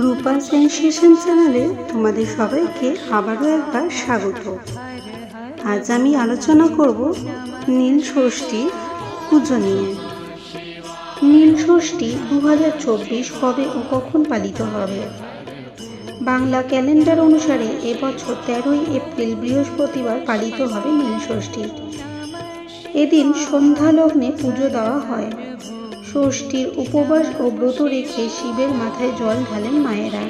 রূপা sensation চ্যানেলে তোমাদের সবাইকে আবারও একবার স্বাগত। আজ আমি আলোচনা করব নীল ষষ্ঠী পুজো নিয়ে। নীল ষষ্ঠী দু হাজার চব্বিশ কবে ও কখন পালিত হবে? বাংলা ক্যালেন্ডার অনুসারে এবছর তেরোই এপ্রিল বৃহস্পতিবার পালিত হবে নীল ষষ্ঠী। এদিন সন্ধ্যা লগ্নে পুজো দেওয়া হয়। ষষ্ঠীর উপবাস ও ব্রত রেখে শিবের মাথায় জল ঢালেন মায়েরা।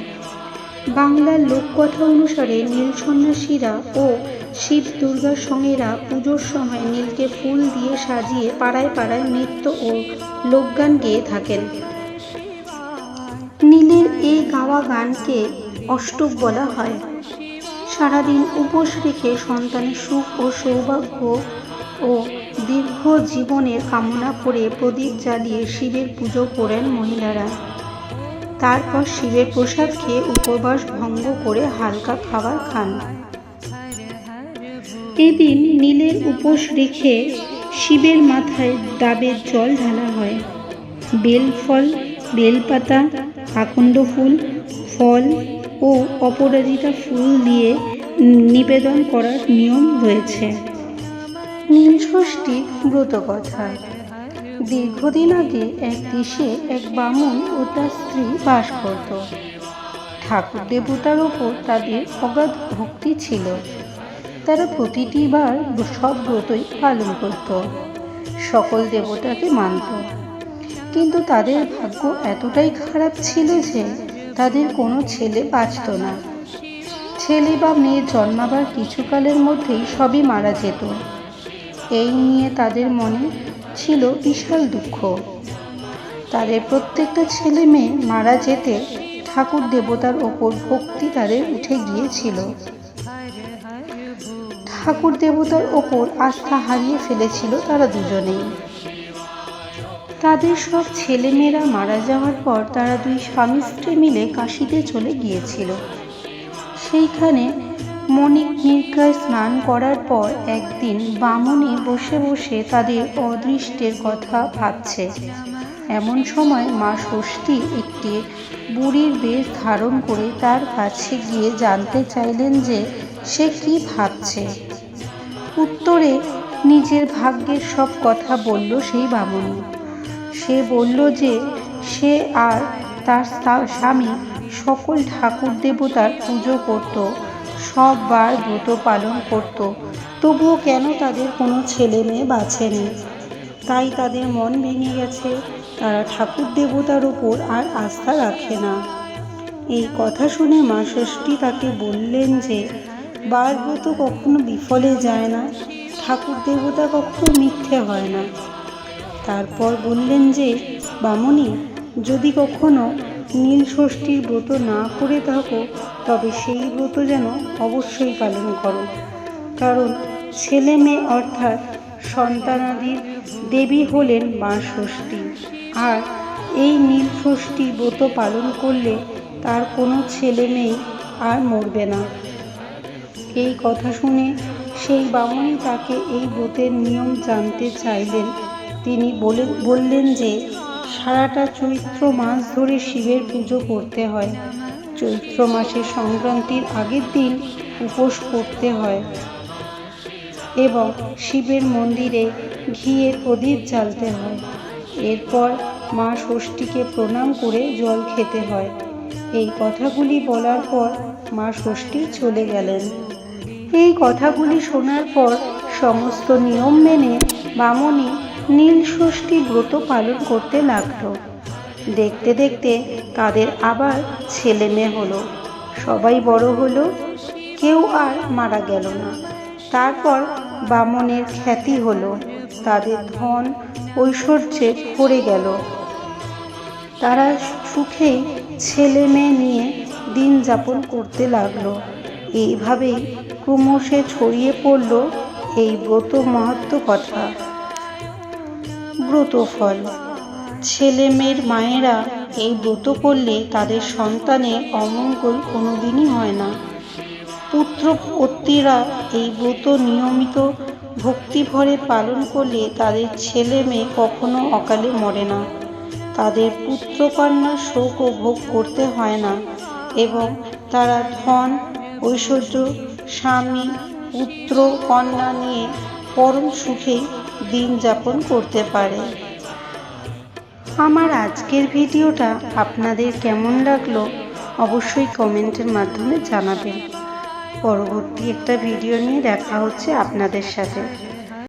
বাংলার লোককথা অনুসারে নীল সন্ন্যাসীরা ও শিব দুর্গার সঙ্গেরা পুজোর সময় নীলকে ফুল দিয়ে সাজিয়ে পাড়ায় পাড়ায় নৃত্য ও লোকগান গেয়ে থাকেন। নীলের এই গাওয়া গানকে অষ্টক বলা হয়। সারাদিন উপোস রেখে সন্তানের সুখ ও সৌভাগ্য ও দীর্ঘ জীবনের কামনা করে প্রদীপ জ্বালিয়ে শিবের পুজো করেন মহিলারা। তারপর শিবের প্রসাদ খেয়ে উপবাস ভঙ্গ করে হালকা খাবার খান। এদিন নীলের উপোস রেখে শিবের মাথায় ডাবের জল ঢালা হয়। বেল ফল, বেলপাতা, আকন্দ ফুল, ফল ও অপরাজিতা ফুল দিয়ে নিবেদন করার নিয়ম রয়েছে। নীল ষষ্ঠী ব্রত কথা দীর্ঘদিন আগে এক দেশে এক বামুন ও তার স্ত্রী বাস করত। ঠাকুর দেবতার ওপর তাদের অগাধ ভক্তি ছিল। তারা প্রতিটি বার সব ব্রতই পালন করত। সকল দেবতাকে মানত। কিন্তু তাদের ভাগ্য এতটাই খারাপ ছিল যে তাদের কোনো ছেলে বাঁচত না। ছেলে বা মেয়ে জন্মাবার কিছুকালের মধ্যেই সবই মারা যেত। এই নিয়ে তাদের মনে ছিল বিশাল দুঃখ। তাদের প্রত্যেকটা ছেলে মেয়ে মারা যেতে ঠাকুর দেবতার ওপর ভক্তি তাদের উঠে গিয়েছিল। ঠাকুর দেবতার ওপর আস্থা হারিয়ে ফেলেছিল তারা দুজনেই। তাদের সব ছেলেমেয়েরা মারা যাওয়ার পর তারা দুই স্বামী স্ত্রী মিলে কাশিতে চলে গিয়েছিল। সেইখানে মণিক নির্গায় স্নান করার পর একদিন বামুনি বসে বসে তাদের অদৃষ্টের কথা ভাবছে। এমন সময় মা ষষ্ঠী একটি বুড়ির বেশ ধারণ করে তার কাছে গিয়ে জানতে চাইলেন যে সে কি ভাবছে। উত্তরে নিজের ভাগ্যের সব কথা বলল সেই বামুনি সে বলল যে সে আর তার স্বামী সকল ঠাকুর দেবতার পুজো করত। সববার ব্রত পালন করত। তবুও কেন তাদের কোনো ছেলে মেয়ে বাঁচেনি তাই তাদের মন ভেঙে গেছে, তারা ঠাকুর দেবতার ওপর আর আস্থা রাখে না। এই কথা শুনে মা ষষ্ঠী তাকে বললেন যে বার ব্রত কখনো বিফলে যায় না, ঠাকুর দেবতা কখনো মিথ্যে হয় না। তারপর বললেন যে, বামনি, যদি কখনো নীল ষষ্ঠীর ব্রত না করে থাকো তবে সেই ব্রত যেন অবশ্যই পালন করো। কারণ ছেলে মেয়ে অর্থাৎ সন্তানাদির দেবী হলেন মা ষষ্ঠী। আর এই নীল ষষ্ঠী ব্রত পালন করলে তার কোনো ছেলে মেয়ে আর মরবে না। এই কথা শুনে সেই বামুনি তাকে এই ব্রতের নিয়ম জানতে চাইলেন। তিনি বলে বললেন যে, সারাটা চৈত্র মাস ধরে শিবের পুজো করতে হয়। চৈত্র মাসের সংক্রান্তির আগের দিন উপোস করতে হয় এবং শিবের মন্দিরে ঘিয়ের প্রদীপ জ্বালতে হয়। এরপর মা ষষ্ঠীকে প্রণাম করে জল খেতে হয়। এই কথাগুলি বলার পর মা ষষ্ঠী চলে গেলেন। এই কথাগুলি শোনার পর সমস্ত নিয়ম মেনে বামনি নীল ষষ্ঠী ব্রত পালন করতে লাগল। দেখতে দেখতে তাদের আবার ছেলে মেয়ে হলো। সবাই বড় হলো, কেউ আর মারা গেল না। তারপর বামনের খ্যাতি হলো, তাদের ধন ঐশ্বর্যে ভরে গেল। তারা সুখেই ছেলে মেয়ে নিয়ে দিন যাপন করতে লাগল। এইভাবেই ক্রমশে ছড়িয়ে পড়ল এই ব্রত মাহাত্ম কথা। ব্রত ফল ছেলে মেয়ের মায়েরা এই ব্রত করলে তাদের সন্তানের অমঙ্গল কোনোদিনই হয় না। পুত্র পত্নীরা এই ব্রত নিয়মিত ভক্তিভরে পালন করলে তাদের ছেলে মেয়ে কখনো অকালে মরে না। তাদের পুত্রকন্যার শোকও ভোগ করতে হয় না এবং তারা ধন, ঐশ্বর্য, স্বামী পুত্র কন্যা নিয়ে পরম সুখেই দিন যাপন করতে পারে। আমার আজকের ভিডিওটা আপনাদের কেমন লাগল অবশ্যই কমেন্টের মাধ্যমে জানাবেন। পরবর্তী একটা ভিডিও নিয়ে দেখা হচ্ছে আপনাদের সাথে।